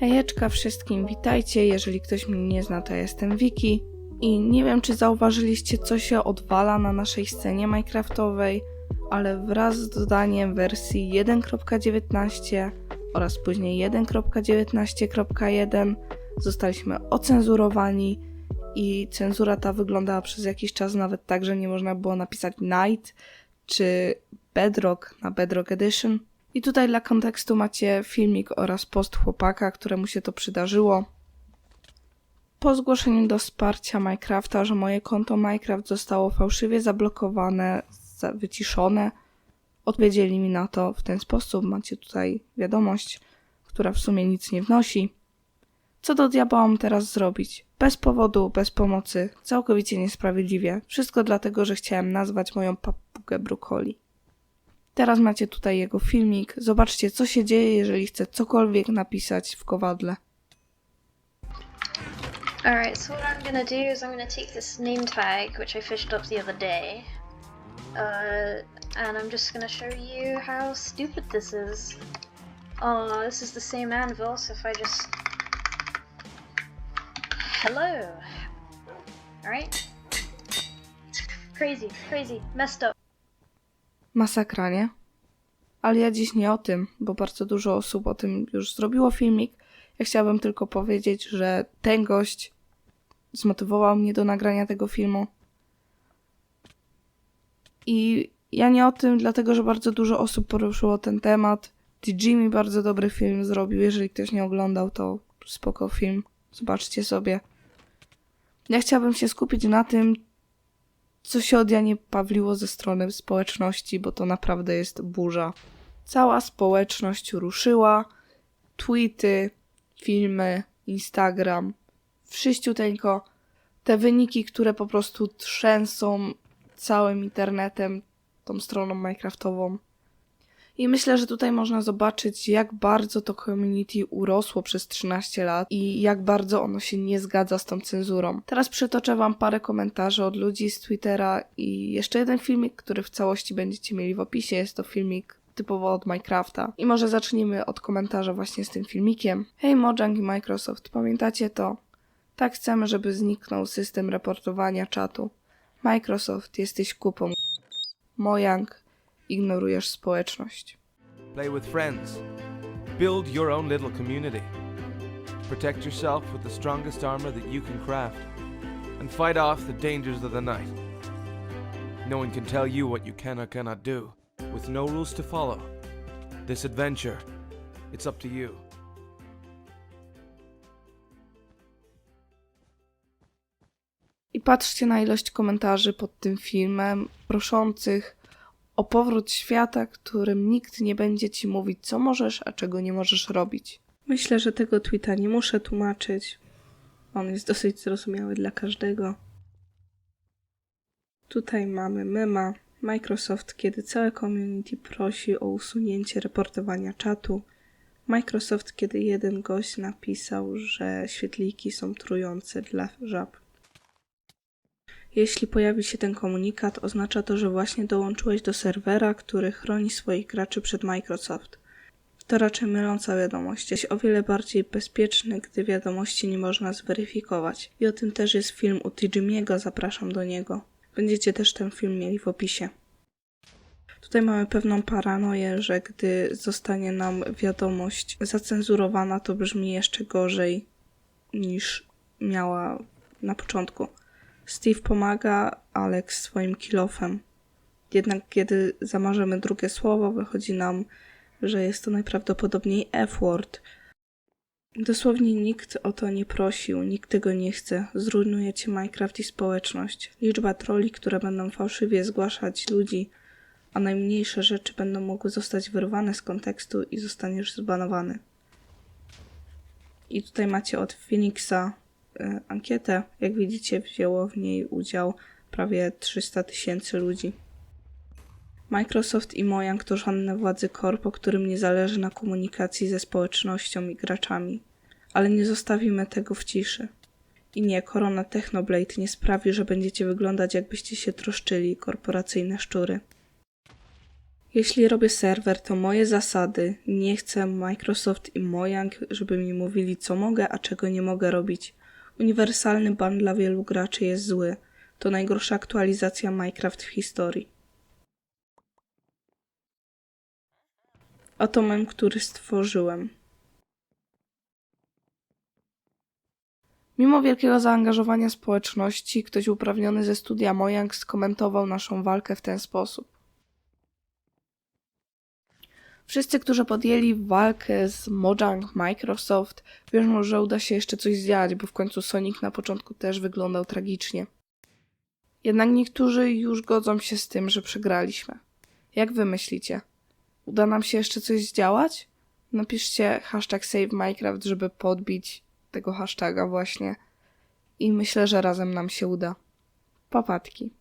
Hejeczka wszystkim, witajcie. Jeżeli ktoś mnie nie zna, to jestem Wiki. I nie wiem, czy zauważyliście, co się odwala na naszej scenie Minecraftowej, ale wraz z dodaniem wersji 1.19 oraz później 1.19.1 zostaliśmy ocenzurowani i cenzura ta wyglądała przez jakiś czas nawet tak, że nie można było napisać Night czy Bedrock na Bedrock Edition. I tutaj dla kontekstu macie filmik oraz post chłopaka, któremu się to przydarzyło. Po zgłoszeniu do wsparcia Minecrafta, że moje konto Minecraft zostało fałszywie zablokowane, za- wyciszone, odpowiedzieli mi na to w ten sposób. Macie tutaj wiadomość, która w sumie nic nie wnosi. Co do diabła mam teraz zrobić? Bez powodu, bez pomocy, całkowicie niesprawiedliwie. Wszystko dlatego, że chciałem nazwać moją papugę brokoli. Teraz macie tutaj jego filmik. Zobaczcie, co się dzieje, jeżeli chcę cokolwiek napisać w kowadle. Alright, so what I'm gonna do is I'm gonna take this name tag, which I fished up the other day, uh, and I'm just gonna show you how stupid this is. Oh, this is the same anvil, so if I just... Hello! Alright? Crazy, crazy, messed up. Masakra, nie? Ale ja dziś nie o tym, bo bardzo dużo osób o tym już zrobiło filmik. Ja chciałabym tylko powiedzieć, że ten gość zmotywował mnie do nagrania tego filmu. I ja nie o tym, dlatego że bardzo dużo osób poruszyło ten temat. Mi bardzo dobry film zrobił. Jeżeli ktoś nie oglądał, to spoko film. Zobaczcie sobie. Ja chciałabym się skupić na tym, co się od Janie Pawliło ze strony społeczności, bo to naprawdę jest burza. Cała społeczność ruszyła, tweety, filmy, Instagram, wszyściuteńko. Te wyniki, które po prostu trzęsą całym internetem, tą stroną Minecraftową. I myślę, że tutaj można zobaczyć, jak bardzo to community urosło przez 13 lat i jak bardzo ono się nie zgadza z tą cenzurą. Teraz przytoczę Wam parę komentarzy od ludzi z Twittera i jeszcze jeden filmik, który w całości będziecie mieli w opisie. Jest to filmik typowo od Minecrafta. I może zacznijmy od komentarza właśnie z tym filmikiem. Hej Mojang i Microsoft, pamiętacie to? Tak chcemy, żeby zniknął system raportowania czatu. Microsoft, jesteś kupą. Mojang, ignorujesz społeczność. Play with friends. Build your own little community. Protect yourself with the strongest armor that you can craft. And fight off the dangers of the night. No one can tell you what you can or cannot do, with no rules to follow. This adventure, it's up to you. I patrzcie na ilość komentarzy pod tym filmem, proszących o powrót świata, którym nikt nie będzie ci mówić, co możesz, a czego nie możesz robić. Myślę, że tego tweeta nie muszę tłumaczyć. On jest dosyć zrozumiały dla każdego. Tutaj mamy mema Microsoft, kiedy całe community prosi o usunięcie reportowania czatu. Microsoft, kiedy jeden gość napisał, że świetliki są trujące dla żab. Jeśli pojawi się ten komunikat, oznacza to, że właśnie dołączyłeś do serwera, który chroni swoich graczy przed Microsoft. To raczej myląca wiadomość. Jest o wiele bardziej bezpieczny, gdy wiadomości nie można zweryfikować. I o tym też jest film u Tijimiego, zapraszam do niego. Będziecie też ten film mieli w opisie. Tutaj mamy pewną paranoję, że gdy zostanie nam wiadomość zacenzurowana, to brzmi jeszcze gorzej niż miała na początku. Steve pomaga Alex swoim kilofem. Jednak kiedy zamarzemy drugie słowo, wychodzi nam, że jest to najprawdopodobniej F-word. Dosłownie nikt o to nie prosił, nikt tego nie chce. Zrujnujecie Minecraft i społeczność. Liczba troli, które będą fałszywie zgłaszać ludzi, a najmniejsze rzeczy będą mogły zostać wyrwane z kontekstu i zostaniesz zbanowany. I tutaj macie od Phoenixa ankietę. Jak widzicie, wzięło w niej udział prawie 300 tysięcy ludzi. Microsoft i Mojang to żadne władzy korp, o którym nie zależy na komunikacji ze społecznością i graczami. Ale nie zostawimy tego w ciszy. I nie, korona Technoblade nie sprawi, że będziecie wyglądać jakbyście się troszczyli, korporacyjne szczury. Jeśli robię serwer, to moje zasady. Nie chcę Microsoft i Mojang, żeby mi mówili, co mogę, a czego nie mogę robić. Uniwersalny ban dla wielu graczy jest zły. To najgorsza aktualizacja Minecraft w historii. Oto mem, który stworzyłem. Mimo wielkiego zaangażowania społeczności, ktoś uprawniony ze studia Mojang skomentował naszą walkę w ten sposób. Wszyscy, którzy podjęli walkę z Mojang Microsoft, wierzą, że uda się jeszcze coś zdziałać, bo w końcu Sonic na początku też wyglądał tragicznie. Jednak niektórzy już godzą się z tym, że przegraliśmy. Jak wy myślicie? Uda nam się jeszcze coś zdziałać? Napiszcie hashtag save Minecraft, żeby podbić tego hashtaga właśnie. I myślę, że razem nam się uda. Papatki.